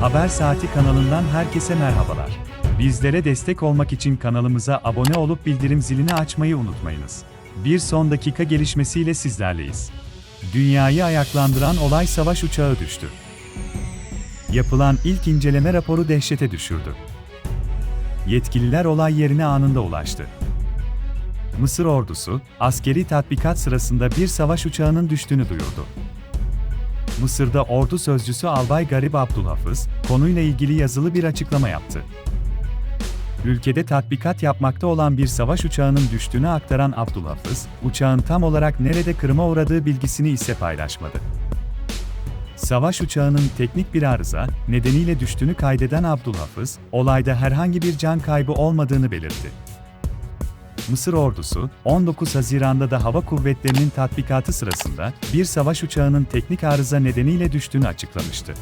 Haber Saati kanalından herkese merhabalar. Bizlere destek olmak için kanalımıza abone olup bildirim zilini açmayı unutmayınız. Bir son dakika gelişmesiyle sizlerleyiz. Dünyayı ayaklandıran olay savaş uçağı düştü. Yapılan ilk inceleme raporu dehşete düşürdü. Yetkililer olay yerine anında ulaştı. Mısır ordusu, askeri tatbikat sırasında bir savaş uçağının düştüğünü duyurdu. Mısır'da ordu sözcüsü Albay Garip Abdülhafız, konuyla ilgili yazılı bir açıklama yaptı. Ülkede tatbikat yapmakta olan bir savaş uçağının düştüğünü aktaran Abdülhafız, uçağın tam olarak nerede kırıma uğradığı bilgisini ise paylaşmadı. Savaş uçağının teknik bir arıza nedeniyle düştüğünü kaydeden Abdülhafız, olayda herhangi bir can kaybı olmadığını belirtti. Mısır ordusu, 19 Haziran'da da hava kuvvetlerinin tatbikatı sırasında bir savaş uçağının teknik arıza nedeniyle düştüğünü açıklamıştı.